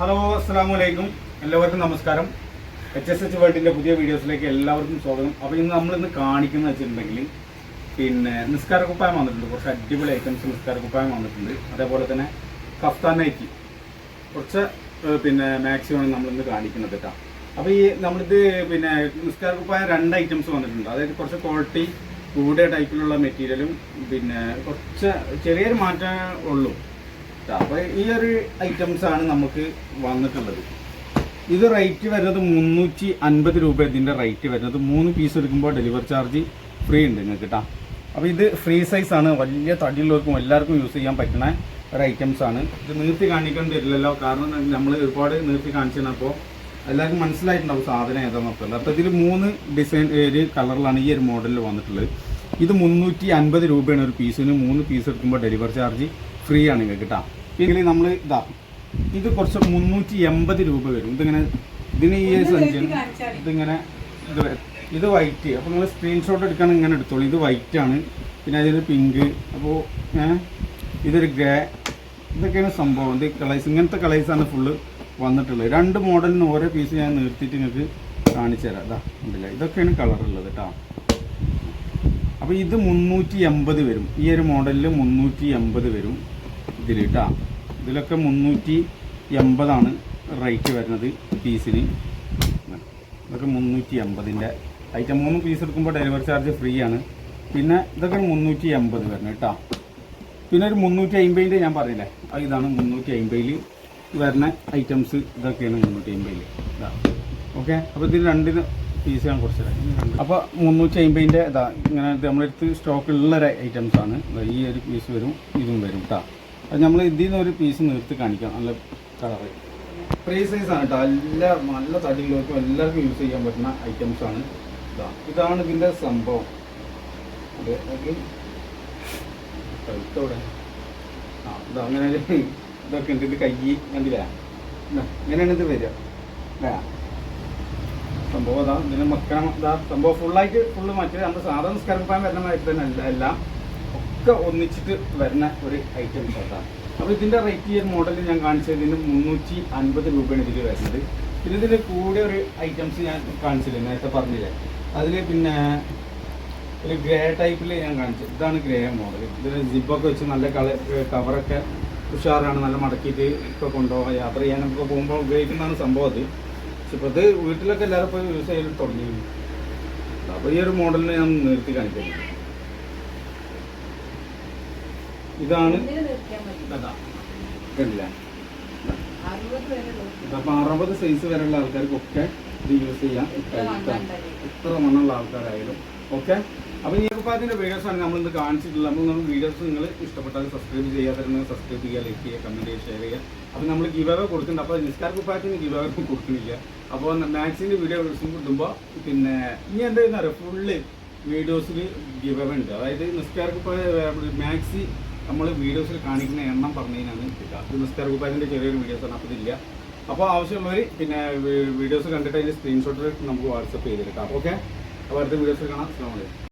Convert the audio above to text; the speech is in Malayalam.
ഹലോ അസ്സാം വലൈക്കും എല്ലാവർക്കും നമസ്കാരം. എച്ച് എസ് എച്ച് വേൾഡിന്റെ പുതിയ വീഡിയോസിലേക്ക് എല്ലാവർക്കും സ്വാഗതം. അപ്പോൾ ഇന്ന് നമ്മൾ ഇന്ന് കാണിക്കുന്നത് വെച്ചിട്ടുണ്ടെങ്കിൽ പിന്നെ നിസ്കാര കുപ്പായം വന്നിട്ടുണ്ട്. കുറച്ച് അടിപൊളി ഐറ്റംസ് നിസ്കാര കുപ്പായം വന്നിട്ടുണ്ട്. അതേപോലെ തന്നെ കഫ്താൻ നൈറ്റി. കുറച്ച് പിന്നെ മാക്സിമം നമ്മൾ ഇന്ന് കാണിക്കുന്നത് കേട്ടോ. അപ്പോൾ ഈ നമ്മളിത് പിന്നെ നിസ്കാര കുപ്പായം രണ്ട് ഐറ്റംസ് വന്നിട്ടുണ്ട്. അതായത് കുറച്ച് ക്വാളിറ്റി കൂടിയ ടൈപ്പിലുള്ള മെറ്റീരിയലും പിന്നെ കുറച്ച് ചെറിയൊരു മാറ്റമേ ഉള്ളൂ. അപ്പോൾ ഈ ഒരു ഐറ്റംസ് ആണ് നമുക്ക് വന്നിട്ടുള്ളത്. ഇത് റേറ്റ് വരുന്നത് മുന്നൂറ്റി അൻപത് രൂപ ഇതിന്റെ റേറ്റ് വരുന്നത്. മൂന്ന് പീസ് എടുക്കുമ്പോൾ ഡെലിവറി ചാർജ് ഫ്രീ ഉണ്ട് നിങ്ങൾക്ക് കേട്ടോ അപ്പോൾ ഇത് ഫ്രീ സൈസ് ആണ്. വലിയ തടിയുള്ളവർക്കും എല്ലാവർക്കും യൂസ് ചെയ്യാൻ പറ്റുന്ന ഒരു ഐറ്റംസ് ആണ്. ഇത് നീർത്തി കാണിക്കേണ്ടി വരില്ലല്ലോ കാരണം നമ്മൾ ഒരുപാട് നിർത്തി കാണിച്ചപ്പോൾ എല്ലാവർക്കും മനസ്സിലായിട്ടുണ്ടാവും സാധനം ഏതാണെന്നൊക്കെ അപ്പോൾ ഇതിൽ മൂന്ന് ഡിസൈൻ ഒരു കളറിലാണ് ഈ ഒരു മോഡലിൽ വന്നിട്ടുള്ളത്. ഇത് മുന്നൂറ്റി അൻപത് രൂപയാണ് ഒരു പീസിന് മൂന്ന് പീസ് എടുക്കുമ്പോൾ ഡെലിവറി ചാർജ് ഫ്രീ ആണ് നിങ്ങൾക്ക് കേട്ടോ പിന്നെ നമ്മൾ ഇതാ ഇത് കുറച്ച് മുന്നൂറ്റി എൺപത് രൂപ വരും. ഇതിങ്ങനെ ഇതിന് ഈ സഞ്ചി ഇതിങ്ങനെ ഇത് ഇത് വൈറ്റ് അപ്പോൾ നിങ്ങൾ സ്ക്രീൻഷോട്ട് എടുക്കാൻ ഇങ്ങനെ എടുത്തോളൂ. ഇത് വൈറ്റ് ആണ്. പിന്നെ അതിൽ പിങ്ക് അപ്പോൾ ഇതൊരു ഗ്രേ ഇതൊക്കെയാണ് സംഭവം. ഇത് കളേഴ്സ് ഇങ്ങനത്തെ കളേഴ്സാണ് ഫുള്ള് വന്നിട്ടുള്ളത്. രണ്ട് മോഡലിന് ഓരോ പീസ് ഞാൻ നിർത്തിയിട്ട് നിങ്ങൾക്ക് കാണിച്ചു തരാം. ഇതാ ഉണ്ടല്ലേ ഇതൊക്കെയാണ് കളറുള്ളത് കേട്ടോ അപ്പോൾ ഇത് മുന്നൂറ്റി എൺപത് വരും. ഈ ഒരു മോഡലിൽ മുന്നൂറ്റി എൺപത് വരും. ഇതിൽ കേട്ടോ ഇതിലൊക്കെ മുന്നൂറ്റി എൺപതാണ് റേറ്റ് വരുന്നത് പീസിന് ഇതൊക്കെ മുന്നൂറ്റി എൺപതിന്റെ ഐറ്റം മൂന്ന് പീസ് എടുക്കുമ്പോൾ ഡെലിവറി ചാർജ് ഫ്രീ ആണ്. പിന്നെ ഇതൊക്കെ മുന്നൂറ്റി എൺപത് വരണം കേട്ടോ. പിന്നെ ഒരു മുന്നൂറ്റി അമ്പതിന്റെ ഞാൻ പറഞ്ഞില്ലേ? അത് ഇതാണ് മുന്നൂറ്റി അമ്പതിൽ വരുന്ന ഐറ്റംസ് ഇതൊക്കെയാണ് മുന്നൂറ്റി അമ്പതിൽ ഇതാ. ഓക്കെ അപ്പോൾ ഇതിൽ രണ്ട് പീസ് ഞാൻ കുറച്ച് തരാം അപ്പോൾ മുന്നൂറ്റി അമ്പതിന്റെ ഇതാ ഇങ്ങനെ നമ്മളെടുത്ത് സ്റ്റോക്കുള്ള ഒരു ഐറ്റംസ് ആണ്. ദാ ഈ ഒരു പീസ് വരും ഇതും വരും കേട്ടോ. അത് നമ്മൾ ഇതിൽ നിന്ന് ഒരു പീസ് നിർത്തി കാണിക്കാം. നല്ല കളറ് ഫ്രീ സൈസ് ആണ് കേട്ടോ എല്ലാ നല്ല തടിയുള്ളവർക്കും എല്ലാവർക്കും യൂസ് ചെയ്യാൻ പറ്റുന്ന ഐറ്റംസ് ആണ് ഇതാ ഇതാണ് ഇതിന്റെ സംഭവം. അതെ അങ്ങനെ ഇതൊക്കെ ഉണ്ട്. ഇത് കൈ കണ്ടില്ല? ഇങ്ങനെയാണ് ഇത് വരിക. സംഭവം അതാ ഇതിന് മക്കണം. ഇതാ സംഭവം ഫുള്ളായിട്ട് ഫുള്ള് മറ്റേ നമ്മുടെ സാധാരണ നിസ്കാരപ്പാൻ വരുന്ന മാറ്റി തന്നെ അല്ല എല്ലാം. ഒക്കെ ഒന്നിച്ചിട്ട് വരുന്ന ഒരു ഐറ്റം ഷർട്ടാണ് അപ്പോൾ ഇതിന്റെ റേറ്റ് ഈ മോഡൽ ഞാൻ കാണിച്ചത് ഇതിന് മുന്നൂറ്റി അൻപത് രൂപയാണ് ഇതിൽ വരുന്നത്. പിന്നെ ഇതിൽ കൂടെ ഒരു ഐറ്റംസ് ഞാൻ കാണിച്ചില്ല നേരത്തെ പറഞ്ഞില്ലേ? അതിൽ പിന്നെ ഒരു ഗ്രേ ടൈപ്പിൽ ഞാൻ കാണിച്ചു. ഇതാണ് ഗ്രേ മോഡൽ ഇതിൽ ജിബൊക്കെ വെച്ച് നല്ല കള കവറൊക്കെ ഉഷാറാണ് നല്ല മടക്കിയിട്ട് ഇപ്പോൾ കൊണ്ടുപോകാൻ യാത്ര ചെയ്യാനൊക്കെ പോകുമ്പോൾ ഉപയോഗിക്കുന്നതാണ് സംഭവം അത്. പക്ഷെ ഇപ്പോൾ ഇത് വീട്ടിലൊക്കെ എല്ലാവരും ഇപ്പോൾ യൂസ് ചെയ്ത് തുടങ്ങിയിരുന്നു അപ്പോൾ ഈ ഒരു മോഡലിനെ ഞാൻ നിർത്തി കാണിക്കുന്നത് ഇതാണ് അപ്പൊ കണ്ടില്ല അപ്പം അറുപത് സൈസ് വരെയുള്ള ആൾക്കാർക്കൊക്കെ ഇത് യൂസ് ചെയ്യാം എത്ര മണ്ണുള്ള ആൾക്കാരായാലും. ഓക്കെ? അപ്പൊ ഈ ഉൽപ്പാദത്തിന്റെ വീഡിയോസ് ആണ് നമ്മൾ ഇന്ന് കാണിച്ചിട്ടുള്ളത്. അപ്പോൾ നമ്മൾ വീഡിയോസ് നിങ്ങൾ ഇഷ്ടപ്പെട്ടാൽ സബ്സ്ക്രൈബ് ചെയ്യാതിരുന്ന സബ്സ്ക്രൈബ് ചെയ്യുക ലൈക്ക് ചെയ്യുക കമന്റ് ചെയ്യുക ഷെയർ ചെയ്യുക അപ്പോൾ നമ്മൾ ഗിവ് അവേ കൊടുക്കുന്നുണ്ട്. അപ്പോൾ നിസ്കാർ കുപ്പാത്തിന് ഗിവ് അവേ കൊടുക്കുന്നില്ല. അപ്പോൾ മാക്സിന്റെ വീഡിയോ കിട്ടുമ്പോൾ പിന്നെ ഇനി എന്താ പറയുക ഫുള്ള് വീഡിയോസിൽ ഗിവ് അവേ ഉണ്ട്. അതായത് നിസ്കാർ കുപ്പ മാക്സി നമ്മൾ വീഡിയോസിൽ കാണിക്കുന്ന എണ്ണം പറഞ്ഞതിനാണ് ഇത്. നിസ്കാർ കുപ്പായത്തിന്റെ ചെറിയൊരു വീഡിയോസാണ് അപ്പോൾ ഇതില്ല. അപ്പോൾ ആവശ്യമുള്ളവർ പിന്നെ വീഡിയോസ് കണ്ടിട്ട് അതിന്റെ സ്ക്രീൻഷോട്ട് നമുക്ക് വാട്സപ്പ് ചെയ്തെടുക്കാം. ഓക്കെ അപ്പോൾ അടുത്ത വീഡിയോസിൽ കാണാം. അസ്സാം വലൈക്കും